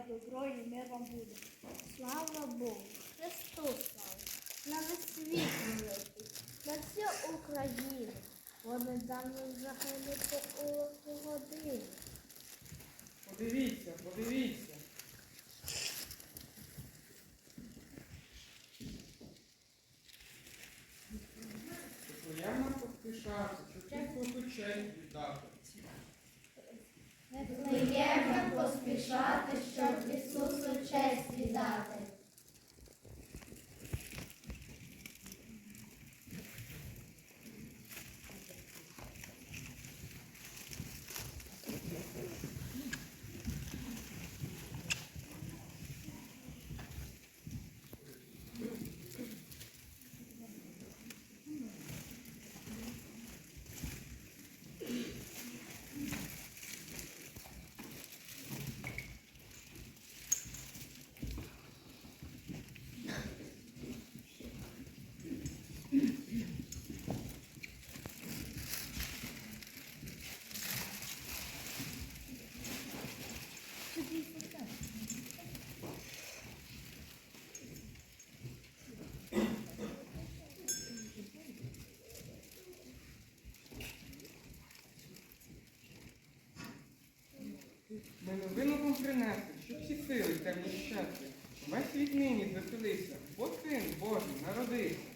хай добро і мир вам буде. Слава Богу, Христу слава, на весь світ великий, на всю Україну. Вони давно загинути у годину. Подивіться, подивіться. Приємно поспішати, щоб Ісусу честь віддати. Приємно поспішати, щоб Ісусу честь віддати. Ми новину вам принесли, щоб всі сили темні щастя. Весь світ нині звеселився, бо син Божий народився.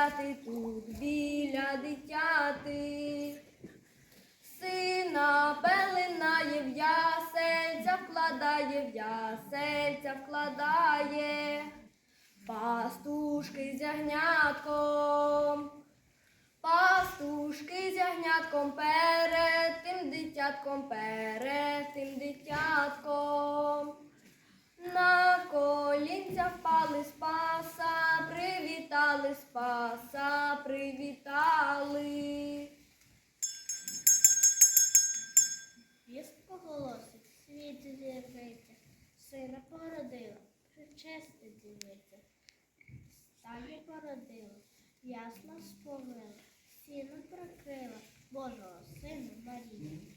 Дитяти, тут біля дитяти. Сина пеленає в ясельця, вкладає в ясельця, вкладає. Пастушки з ягнятком. Пастушки з ягнятком перед тим дитятком, перед тим дитятком. На колінця впали спаса, привітали спаса, привітали. Вістко голосить, світ з'явиться, сина породила, причести дівиця. Стає породила, ясно сповила, сіно прикрила, Божого сина Марія.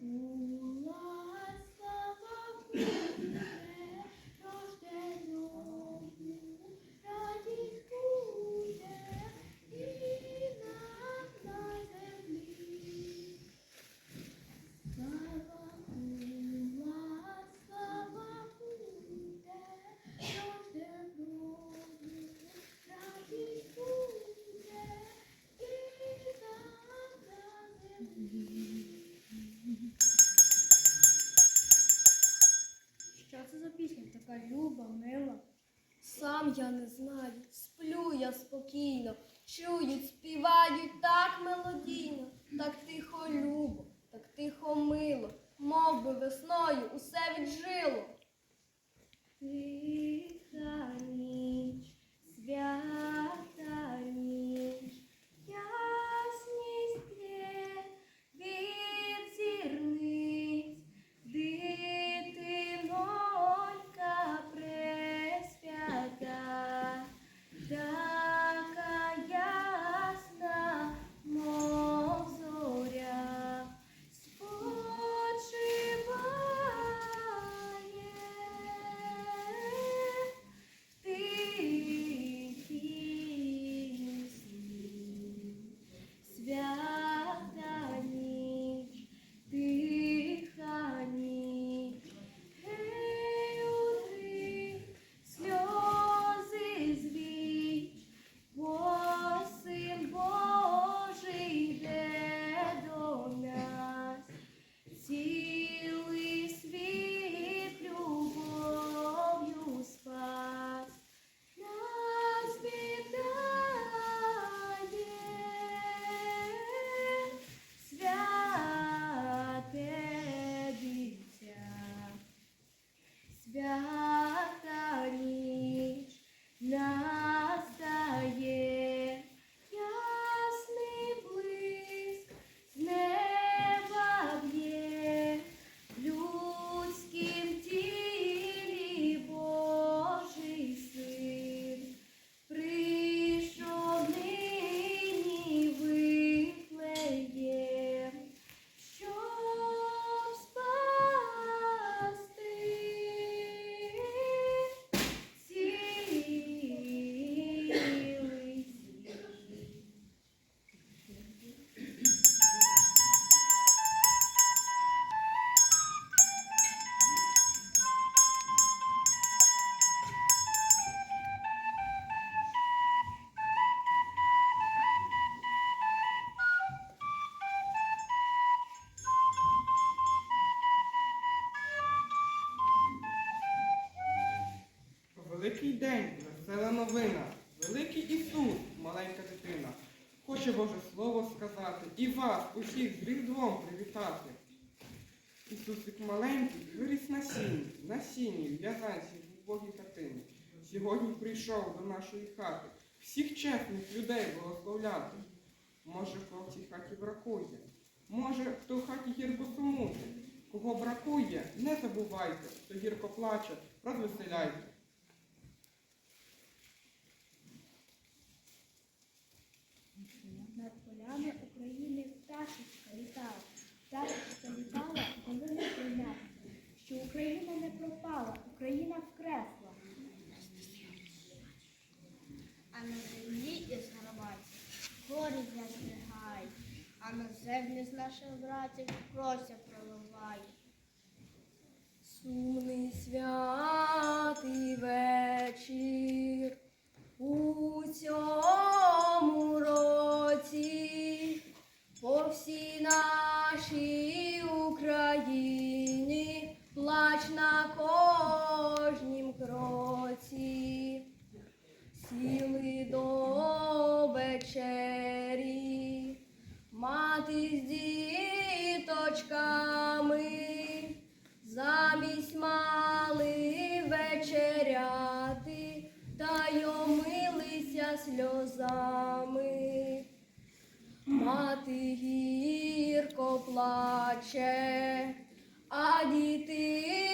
Слава Що це за пісня така люба, мила? Сам я не знаю, сплю я спокійно, чують, співають так мелодійно, так тихо любо, так тихо мило, мов би весною усе віджило. Тиха ніч, свята Великий день, весела новина, великий Ісус, маленька дитина. Хоче Боже Слово сказати і вас усіх з Різдвом привітати. Ісусик маленький виріс на сіні, на сіні, в'язанці в убогій хатині. Сьогодні прийшов до нашої хати всіх чесних людей благословляти. Може, хто в цій хаті бракує, може, хто в хаті гірко сумує. Кого бракує, не забувайте, хто гірко плаче, розвеселяйте. Пташечка літала, коли не що Україна не пропала, Україна вкресла. А на землі із гарматів гори застигай, а на землі з наших братів крося проливай. Сумний святий вечір у цьому році по всій нашій вечері, мати з діточками, замість мали вечеряти, та й омилися сльозами. Мати гірко плаче, а діти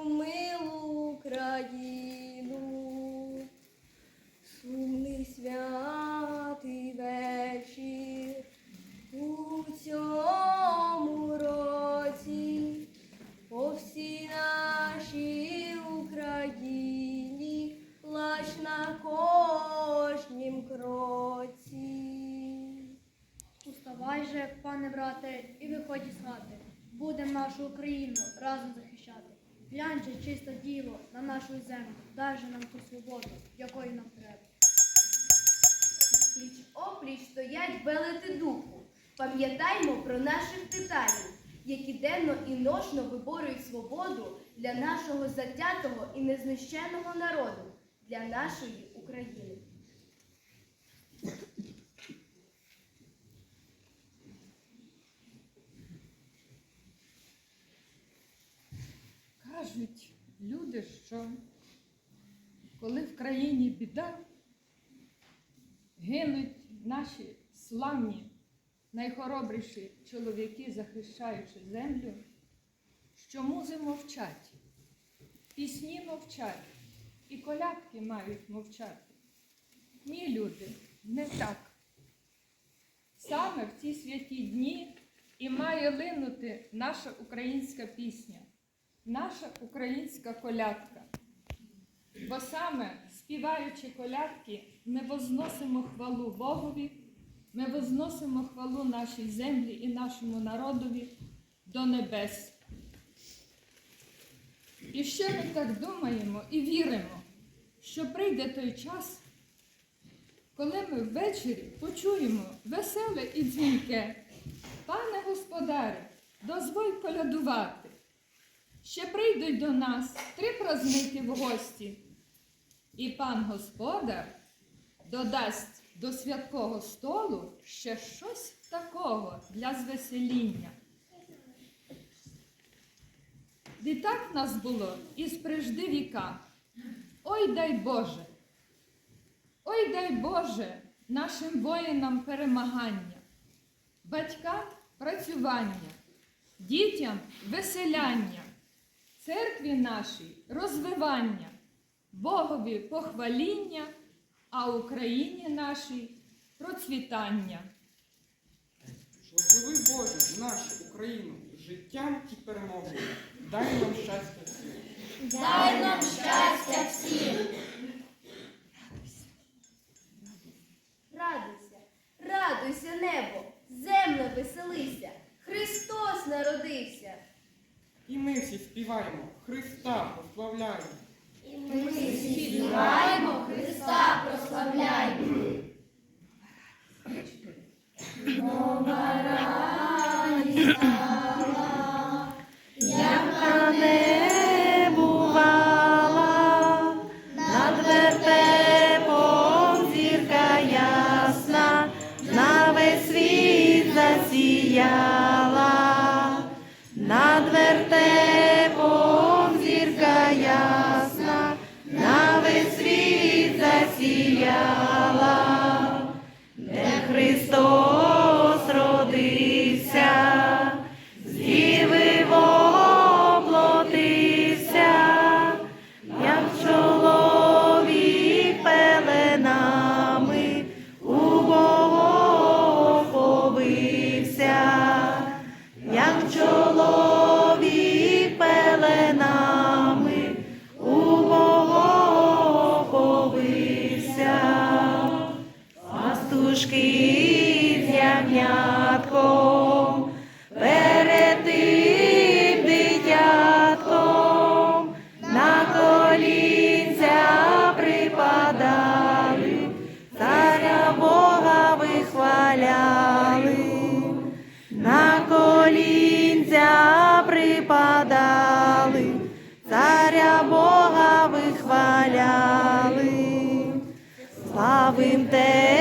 нашу милу Україну. Сумний святий вечір у цьому році по всій нашій Україні плач на кожнім кроці. Уставай же, пане брате, і виходь із хати. Будем нашу Україну разом захищати. Глянь же, чисте діло, на нашу землю, дай же нам ту свободу, якої нам треба. Пліч опліч стоять велети духу. Пам'ятаймо про наших титанів, які денно і ношно виборюють свободу для нашого затятого і незнищеного народу, для нашої України. Кажуть люди, що коли в країні біда, гинуть наші славні, найхоробріші чоловіки, захищаючи землю, що музи мовчать, пісні мовчать, і колядки мають мовчати. Ні, люди, не так. Саме в ці святі дні і має линути наша українська пісня наша українська колядка. Бо саме співаючи колядки, ми возносимо хвалу Богові, ми возносимо хвалу нашій землі і нашому народові до небес. І ще ми так думаємо і віримо, що прийде той час, коли ми ввечері почуємо веселе і дзвінке. Пане господаре, дозволь колядувати. Ще прийдуть до нас три празники в гості, і пан господар додасть до святкового столу ще щось такого для звесеління. І так нас було із прежди віка. Ой дай Боже! Ой дай Боже нашим воїнам перемагання, батькам працювання, дітям веселяння церкві нашій розвивання, Богові похваління, а Україні нашій процвітання. Благослови Боже нашу Україну життям і перемогою. Дай нам щастя всім. Дай нам щастя всім. Радуйся, радуйся, небо, земле веселися, Христос народився. І ми всі співаємо, Христа прославляємо. І ми всі Бога вихваляли. Славим те